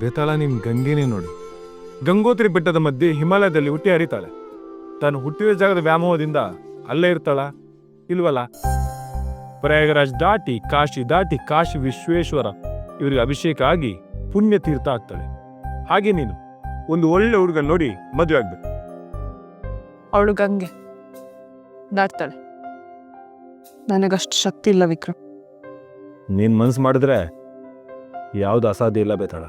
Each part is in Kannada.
ಬೇತಾಳ ನಿಮ್ ಗಂಗೆನೇ ನೋಡು. ಗಂಗೋತ್ರಿ ಬೆಟ್ಟದ ಮಧ್ಯೆ ಹಿಮಾಲಯದಲ್ಲಿ ಹುಟ್ಟಿ ಹರಿತಾಳೆ. ತಾನು ಹುಟ್ಟಿದ ಜಾಗದ ವ್ಯಾಮೋಹದಿಂದ ಅಲ್ಲೇ ಇರ್ತಾಳ? ಇಲ್ವಲ್ಲ? ಪ್ರಯಾಗರಾಜ್ ದಾಟಿ ಕಾಶಿ ದಾಟಿ ಕಾಶಿ ವಿಶ್ವೇಶ್ವರ ಇವರಿಗೆ ಅಭಿಷೇಕ ಆಗಿ ಪುಣ್ಯ ತೀರ್ಥ ಆಗ್ತಾಳೆ. ಹಾಗೆ ನೀನು ಒಂದು ಒಳ್ಳೆ ಹುಡುಗ ನೋಡಿ ಮದುವೆ ಆಗ್ಬೇಕು. ಅವಳು ಗಂಗೆ. ದಾಟ್ತಾಳೆ. ನನಗಷ್ಟು ಶಕ್ತಿ ಇಲ್ಲ ವಿಕ್ರಮ್. ನೀನ್ ಮನ್ಸು ಮಾಡಿದ್ರೆ ಯಾವ್ದು ಅಸಾಧ್ಯ ಇಲ್ಲ ಬೇತಾಳ.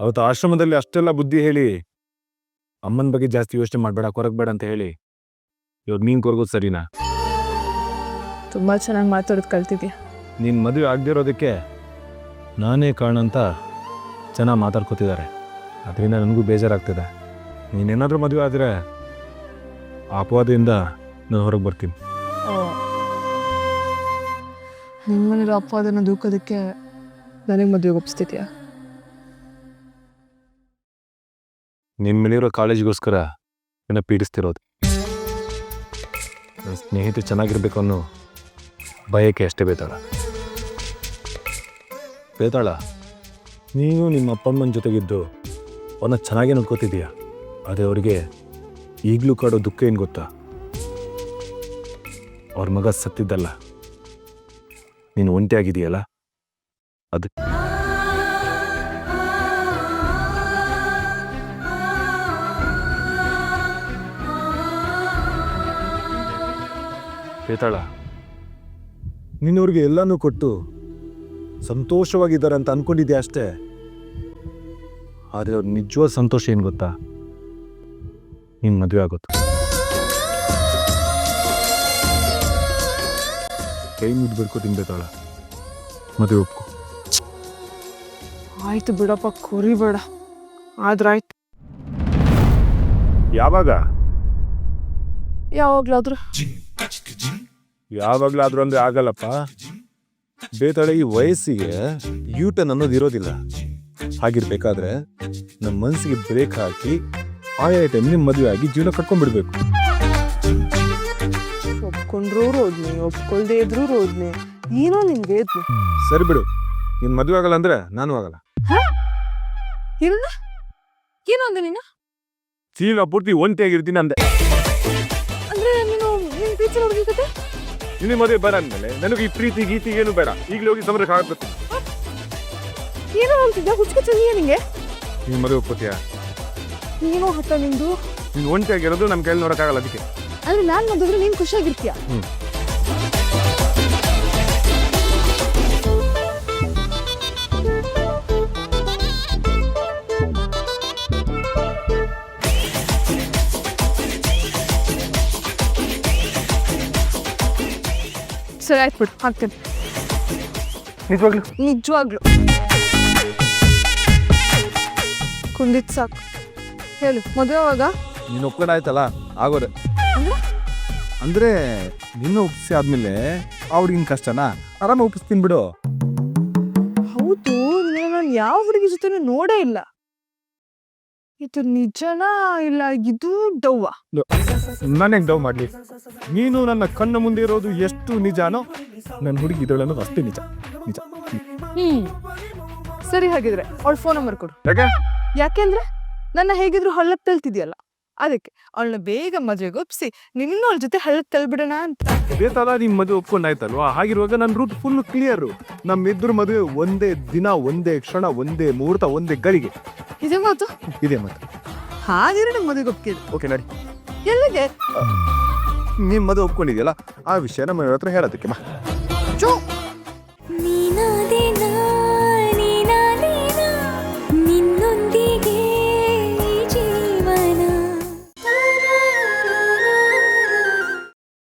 ಅವತ್ತು ಆಶ್ರಮದಲ್ಲಿ ಅಷ್ಟೆಲ್ಲ ಬುದ್ಧಿ ಹೇಳಿ ಅಮ್ಮನ ಬಗ್ಗೆ ಜಾಸ್ತಿ ಯೋಚನೆ ಮಾಡಬೇಡ ಕೊರಗಬೇಡ ಅಂತ ಹೇಳಿ. ಇವಾಗ ನೀನ್ ಕೊರಗೋದು ಸರಿನಾ? ತುಂಬ ಚೆನ್ನಾಗಿ ಮಾತಾಡೋದು ಕಲ್ತಿದ್ಯಾ. ನಿನ್ನ ಮದುವೆ ಆಗದಿರೋದಕ್ಕೆ ನಾನೇ ಕಾರಣ ಅಂತ ಚೆನ್ನಾಗಿ ಮಾತಾಡ್ಕೋತಿದ್ದಾರೆ. ಅದರಿಂದ ನನಗೂ ಬೇಜಾರಾಗ್ತಿದೆ. ನೀನೇನಾದರೂ ಮದುವೆ ಆದರೆ ಆ ಅಪವಾದದಿಂದ ನಾನು ಹೊರಗೆ ಬರ್ತೀನಿ. ನಿಮ್ಮನೇಲಿ ಅಪ್ಪ ಅದನ್ನು ದೂಕೋದಕ್ಕೆ ನನಗೆ ಮದುವೆಗೆ ಒಪ್ಪಿಸ್ತಿದ್ಯಾ ನಿನ್ನ ಮೇಲಿರೋ ಕಾಳಜಿಗೋಸ್ಕರ ನಿನ್ನ ಪೀಡಿಸ್ತಿರೋದು. ನನ್ನ ಸ್ನೇಹಿತರು ಚೆನ್ನಾಗಿರ್ಬೇಕು ಅನ್ನೋ ಭಯಕ್ಕೆ ಅಷ್ಟೇ ಬೇತಾಳ. ಬೇತಾಳ, ನೀನು ನಿಮ್ಮ ಅಪ್ಪ ಅಮ್ಮನ ಜೊತೆಗಿದ್ದು ಅವನ್ನ ಚೆನ್ನಾಗೇ ನೋಡ್ಕೋತಿದ್ದೀಯ? ಅದೇ ಅವರಿಗೆ ಈಗಲೂ ಕಾಡೋ ದುಃಖ ಏನು ಗೊತ್ತಾ? ಅವ್ರ ಮಗ ಸತ್ತಿದ್ದಲ್ಲ. ನೀನು ಒಂಟಿಯಾಗಿದೆಯಲ್ಲ ಅದು ಬೇತಾಳ ನಿನ್ನವ್ರಿಗೆ ಎಲ್ಲನೂ ಕೊಟ್ಟು ಸಂತೋಷವಾಗಿದ್ದಾರೆ ಅಂತ ಅನ್ಕೊಂಡಿದ್ಯಾ ಅಷ್ಟೇ. ಆದರೆ ಅವ್ರ ನಿಜವಾದ ಸಂತೋಷ ಏನು ಗೊತ್ತಾ? ನಿನ್ನ ಮದುವೆ ಆಗೋದು. ಕೈ ಮುದ್ದು ಬಿಡ್ಕೋತೀನಿ ಬೇತಾಳ ಮದುವೆ ಒಪ್ಕೊ. ಆಯ್ತು ಬಿಡಪ್ಪ ಕುರಿಬೇಡ. ಆದ್ರಾಯ್ತು. ಯಾವಾಗ? ಯಾವಾಗ್ಲಾದ್ರೂ ಯಾವಾಗಲಾದ್ರೂ ಅಂದ್ರೆ ಆಗಲ್ಲಪ್ಪ. ಬೇತಾಳೆ ಈ ವಯಸ್ಸಿಗೆ ಯೂಟನ್ ಅನ್ನೋದು ಇರೋದಿಲ್ಲ. ಹಾಗಿರ್ಬೇಕಾದ್ರೆ ನಮ್ಮ ಮನಸ್ಸಿಗೆ ಬ್ರೇಕ್ ಹಾಕಿ ಆಯಾ ಟೈಮ್ಲಿ ಮದುವೆ ಆಗಿ ಜೀವನ ಕಟ್ಕೊಂಡ್ಬಿಡ್ಬೇಕು. ಒಪ್ಕೊಂಡ್ರೂ ರೋದ್ನಿ ಒಪ್ಕೊಳ್ದೇ ಇದ್ರೂ ರೋದ್ನಿ ಏನೋ ನಿನ್ಗೆ ಸರಿ ಬಿಡು ನಿನ್ ಮದುವೆ ಆಗಲ್ಲ ಅಂದ್ರೆ ನಾನು ಆಗಲ್ಲ. ಇಲ್ಲ ಏನು ಅಂದೆ ನೀನು? ಜೀವನ ಪೂರ್ತಿ ಒಂಟಿಯಾಗಿರ್ತೀನಿ ಅಂದೆ. ಕತೆ? ನಿನ್ನ ಮದುವೆ ಬರ ಅಂದ್ಮೇಲೆ ನನಗೆ ಈ ಪ್ರೀತಿ ಗೀತಿ ಏನು ಬೇಡ. ಈಗಲೇ ಹೋಗಿ ಸಮರಕ್ಕೆ ಆಗ್ಬೇಕು ಏನೋ ಅಂತಿದ್ದ ಹುಚ್ಚು ನಿಂಗೆ? ನಿನ್ ಮದುವೆ ಒಪ್ಕೋತೀಯ? ಏನೋ ಹತ್ತ ನಿಂದು. ನೀನು ಒಂಟಿಯಾಗಿರೋದು ನಮ್ಮ ಕೈಯಲ್ಲಿ ನೋಡೋಕ್ಕಾಗಲ್ಲ ಅದಕ್ಕೆ. ಅಂದ್ರೆ ನಾನು ಮದುವೆ ನೀನ್ ಖುಷಿಯಾಗಿರ್ತೀಯ? ಹ್ಮ್. ಸರಿ ಆಯ್ತು ಬಿಡು ಹಾಕ್ತೇನೆ. ನಿಜವಾಗ್ಲು? ನಿಜವಾಗ್ಲು. ಕುಂದಿತ್ ಸಾಕು. ಹೇಳು ಮದುವೆ ಅವಾಗ ನೀನು ಒಪ್ಕೊಂಡಾಯ್ತಲ್ಲ ಆಗೋದೆ. ಅಂದ್ರೆ? ಅಂದ್ರೆ ನಿನ್ನ ಒಪ್ಪಿಸಿ ಆದ್ಮೇಲೆ ಅವ್ರಿಗಿನ್ ಕಷ್ಟನಾ ಆರಾಮ ಒಪ್ಪಿಸ್ತೀನಿ ಬಿಡು. ಹೌದು ನಾನು ಯಾವ ಹುಡುಗಿ ಜೊತೆ ನೋಡೇ ಇಲ್ಲ. ಇದು ನಿಜನಾ ಇಲ್ಲ ಇದು ಡವ್ವ ನನಗೆ ಡವ್ ಮಾಡ್ಲಿ. ನೀನು ನನ್ನ ಕಣ್ಣ ಮುಂದೆ ಇರೋದು ಎಷ್ಟು ನಿಜಾನೋ ನನ್ನ ಹುಡುಗಿ ಅಷ್ಟೇ ನಿಜ. ನಿಜ. ಹ್ಮ್. ಸರಿ ಹಾಗಿದ್ರೆ ಅವಳ ಫೋನ್ ನಂಬರ್ ಕೊಡು. ಯಾಕೆ? ಯಾಕೆಂದ್ರೆ ನನ್ನ ಹೇಗಿದ್ರು ಹಳ್ಳಕ್ಕೆ ತಳ್ತಿದ್ಯಲ್ಲ ಅದಕ್ಕೆ ಅವಳನ್ನ ಬೇಗ ಮದುವೆಗೆ ಒಪ್ಸಿ ನಿನ್ನ ಅವಳ ಜೊತೆ ಹಳ್ಳಕ್ಕೆ ತಳ್ಬಿಡೋಣ ಅಂತ. ಬೇತಲ್ಲ ನಿಮ್ಮ ಮದುವೆ ಒಪ್ಕೊಂಡಾಯ್ತಲ್ವಾ ಹಾಗಿರುವಾಗ ನನ್ನ ರೂಟ್ ಫುಲ್ ಕ್ಲಿಯರ್ ನಮ್ಮಿಬ್ಬರು ಮದುವೆ ಒಂದೇ ದಿನ ಒಂದೇ ಕ್ಷಣ ಒಂದೇ ಮುಹೂರ್ತ ಒಂದೇ ಗಳಿಗೆ. ಇದೇ ಮಾತು ಇದೇ ಮಾತು ಹಾಗಿದ್ರೆ ನಮ್ಮ ಮದುವೆಗೆ ಒಪ್ಕಿದ್ರು ಓಕೆ ನೋಡಿ. ಎಲ್ಲಿಗೆ? ನಿಮ್ಮ ಮದುವೆ ಒಪ್ಕೊಂಡಿದ್ಯಲ್ಲ ಆ ವಿಷಯ ನಮ್ಮ ಹತ್ರ ಹೇಳೋದಕ್ಕೆ ಮಾ ಚೋ